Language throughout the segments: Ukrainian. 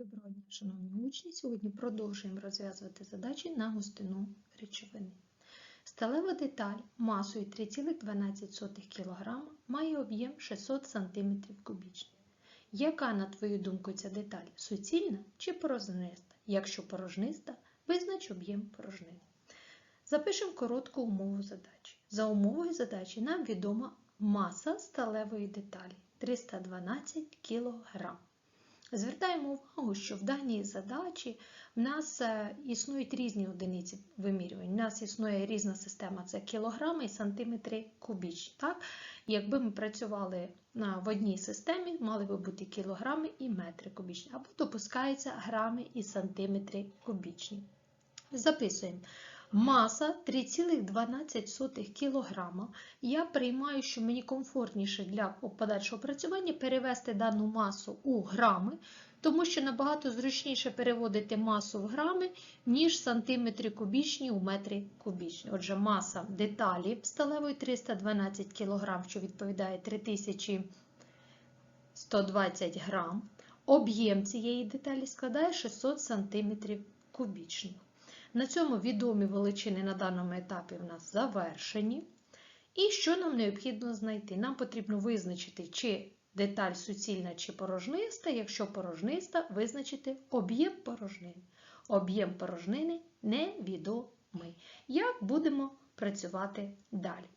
Доброго дня, шановні учні! Сьогодні продовжуємо розв'язувати задачі на густину речовини. Сталева деталь масою 3,12 кг має об'єм 600 см кубічних. Яка, на твою думку, ця деталь суцільна чи порожниста? Якщо порожниста, визнач об'єм порожнини. Запишемо коротку умову задачі. За умовою задачі нам відома маса сталевої деталі 312 кг. Звертаємо увагу, що в даній задачі в нас е, існують різні одиниці вимірювань. У нас існує різна система це кілограми і сантиметри кубічні. Так? Якби ми працювали в одній системі, мали би бути кілограми і метри кубічні, або допускаються грами і сантиметри кубічні. Записуємо. Маса 3,12 кг. Я приймаю, що мені комфортніше для подальшого опрацювання перевести дану масу у грами, тому що набагато зручніше переводити масу в грами, ніж сантиметри кубічні у метри кубічні. Отже, маса деталі сталевої 312 кг, що відповідає 3120 грам. Об'єм цієї деталі складає 600 см кубічних. На цьому відомі величини на даному етапі в нас завершені. І що нам необхідно знайти? Нам потрібно визначити, чи деталь суцільна чи порожниста, якщо порожниста, визначити об'єм порожнини. Об'єм порожнини невідомий. Як будемо працювати далі?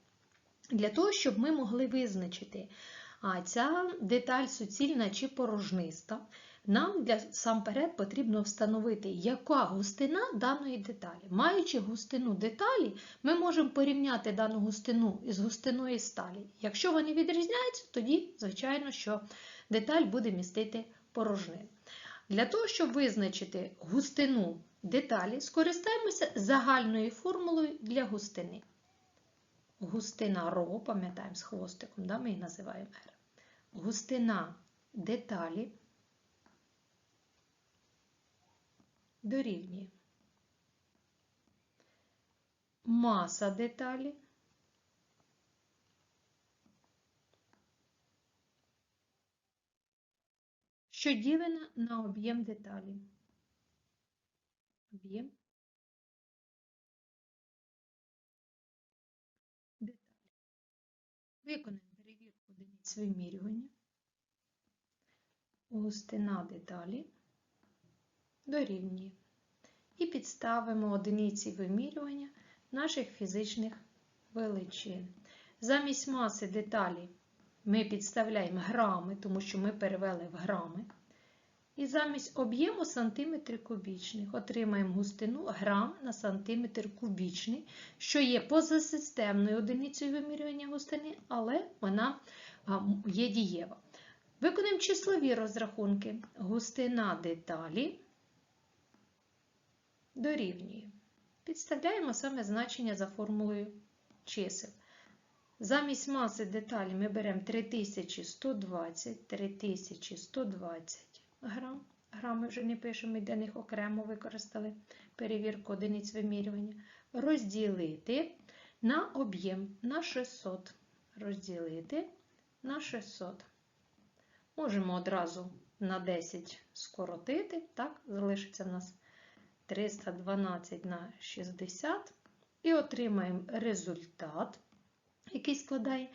Для того, щоб ми могли визначити, а ця деталь суцільна чи порожниста, нам для самперед потрібно встановити, яка густина даної деталі. Маючи густину деталі, ми можемо порівняти дану густину із густиною сталі. Якщо вони відрізняються, тоді, звичайно, що деталь буде містити порожнину. Для того, щоб визначити густину деталі, скористаємося загальною формулою для густини. Густина ро, пам'ятаємо з хвостиком, да, ми її називаємо R. Густина деталі дорівнює маса деталі що ділена на об'єм деталі. Об'єм деталі. Виконаємо перевірку одиниць вимірювання. Густина деталі дорівнює. І підставимо одиниці вимірювання наших фізичних величин. Замість маси деталі ми підставляємо грами, тому що ми перевели в грами. І замість об'єму сантиметри кубічних отримаємо густину грам на сантиметр кубічний, що є позасистемною одиницею вимірювання густини, але вона є дієва. Виконуємо числові розрахунки. Густина деталі дорівнює. Підставляємо саме значення за формулою чисел. Замість маси деталі ми беремо 3120, 3120 грам. Грами вже не пишемо, ми для них окремо використали перевірку одиниць вимірювання. Розділити на об'єм на 600. Розділити на 600. Можемо одразу на 10 скоротити, так, залишиться в нас 312 на 60 і отримаємо результат, який складає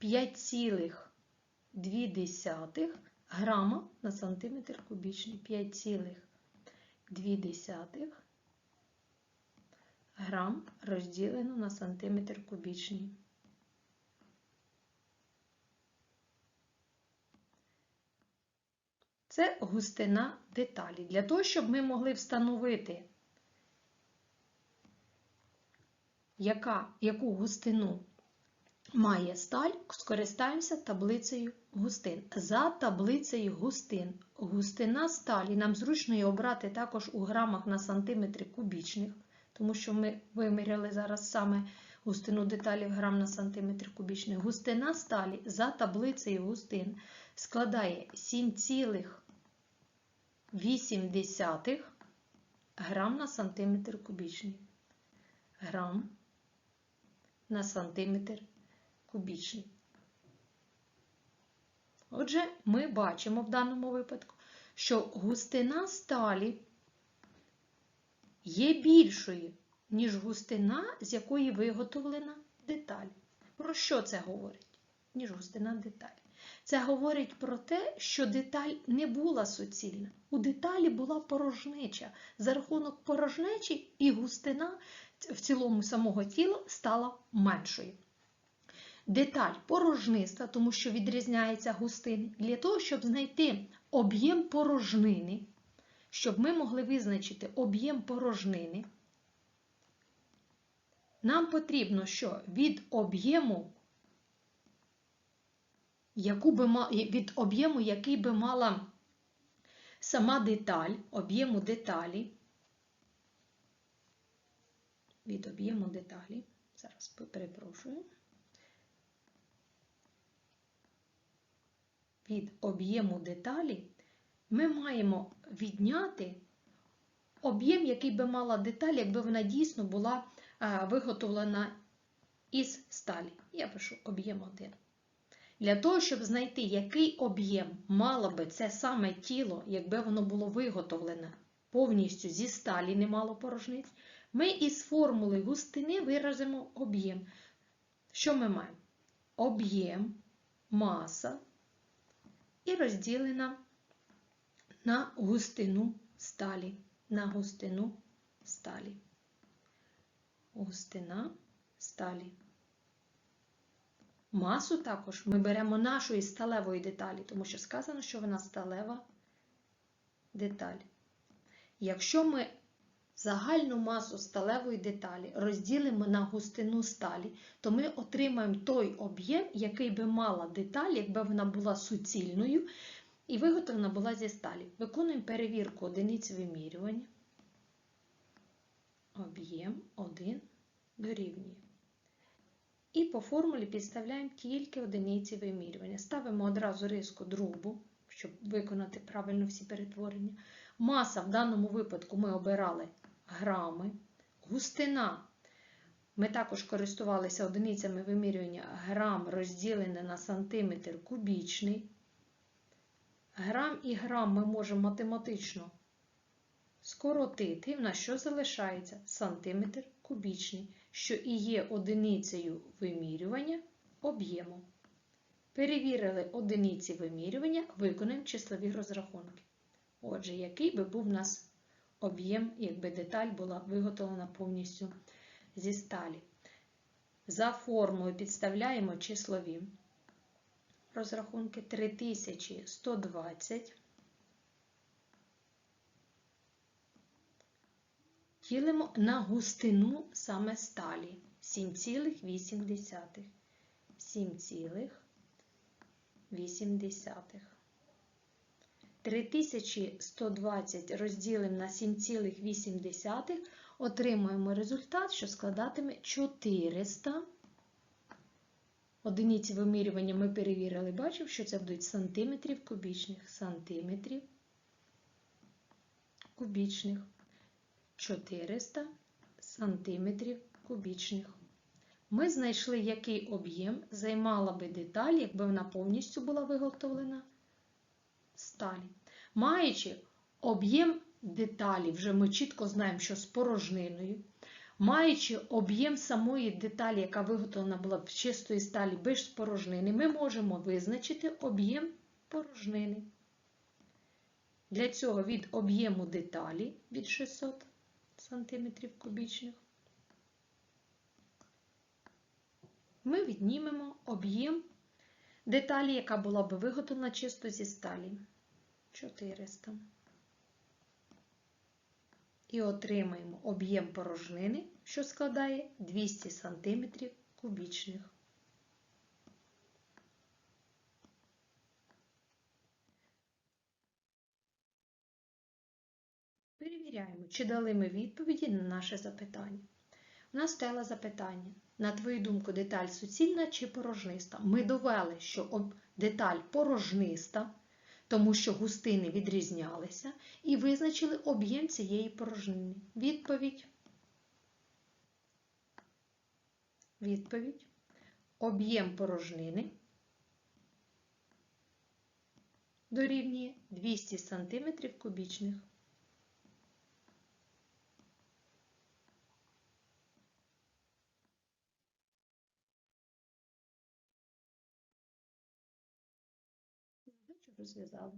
5,2 грама на сантиметр кубічний. 5,2 грам розділено на сантиметр кубічний. Це густина деталі. Для того, щоб ми могли встановити, яка, яку густину має сталь, скористаємося таблицею густин. За таблицею густин. Густина сталі нам зручно її обрати також у грамах на сантиметри кубічних, тому що ми виміряли зараз саме густину деталі в грам на сантиметр кубічний. Густина сталі за таблицею густин складає 7,8 грам на сантиметр кубічний. Грам на сантиметр кубічний. Отже, ми бачимо в даному випадку, що густина сталі є більшою, ніж густина, з якої виготовлена деталь. Про що це говорить? Ніж густина деталі. Це говорить про те, що деталь не була суцільна. У деталі була порожнеча. За рахунок порожнечі і густина в цілому самого тіла стала меншою. Деталь порожниста, тому що відрізняється густини. Для того, щоб знайти об'єм порожнини, щоб ми могли визначити об'єм порожнини, нам потрібно, що від об'єму, яку би від об'єму, який би мала сама деталь, об'єму деталі, від об'єму деталі, зараз перепрошую, від об'єму деталі ми маємо відняти об'єм, який би мала деталь, якби вона дійсно була виготовлена із сталі. Я пишу об'єм 1. Для того, щоб знайти, який об'єм мало би це саме тіло, якби воно було виготовлене повністю зі сталі, не мало порожниць, ми із формули густини виразимо об'єм. Що ми маємо? Об'єм, маса і розділена на густину сталі. На густину сталі. Густина сталі. Масу також ми беремо нашої сталевої деталі, тому що сказано, що вона сталева деталь. Якщо ми загальну масу сталевої деталі розділимо на густину сталі, то ми отримаємо той об'єм, який би мала деталь, якби вона була суцільною і виготовлена була зі сталі. Виконуємо перевірку одиниці вимірювання. Об'єм 1 дорівнює. І по формулі підставляємо тільки одиниці вимірювання. Ставимо одразу риску дробу, щоб виконати правильно всі перетворення. Маса в даному випадку ми обирали грами. Густина. Ми також користувалися одиницями вимірювання грам розділене на сантиметр кубічний. Грам і грам ми можемо математично скоротити. В нас що залишається? Сантиметр кубічний, що і є одиницею вимірювання об'єму. Перевірили одиниці вимірювання, виконаємо числові розрахунки. Отже, який би був у нас об'єм, якби деталь була виготовлена повністю зі сталі. За формулою підставляємо числові розрахунки 3120. Ділимо на густину саме сталі 7,8. 7,8. 3120 розділимо на 7,8, отримуємо результат, що складатиме 400. Одиниці вимірювання ми перевірили, бачив, що це будуть сантиметрів кубічних. Сантиметрів кубічних. 400 сантиметрів кубічних. Ми знайшли, який об'єм займала би деталь, якби вона повністю була виготовлена сталі. Маючи об'єм деталі, вже ми чітко знаємо, що з порожниною, маючи об'єм самої деталі, яка виготовлена була в чистої сталі без порожнини, ми можемо визначити об'єм порожнини. Для цього від об'єму деталі від 600 см кубічних ми віднімемо об'єм деталі, яка була б виготовлена чисто зі сталі 400. І отримаємо об'єм порожнини, що складає 200 см кубічних. Перевіряємо, чи дали ми відповіді на наше запитання. У нас стояло запитання. На твою думку, деталь суцільна чи порожниста? Ми довели, що деталь порожниста, тому що густини відрізнялися, і визначили об'єм цієї порожнини. Відповідь. Відповідь. Об'єм порожнини дорівнює 200 см кубічних. precisava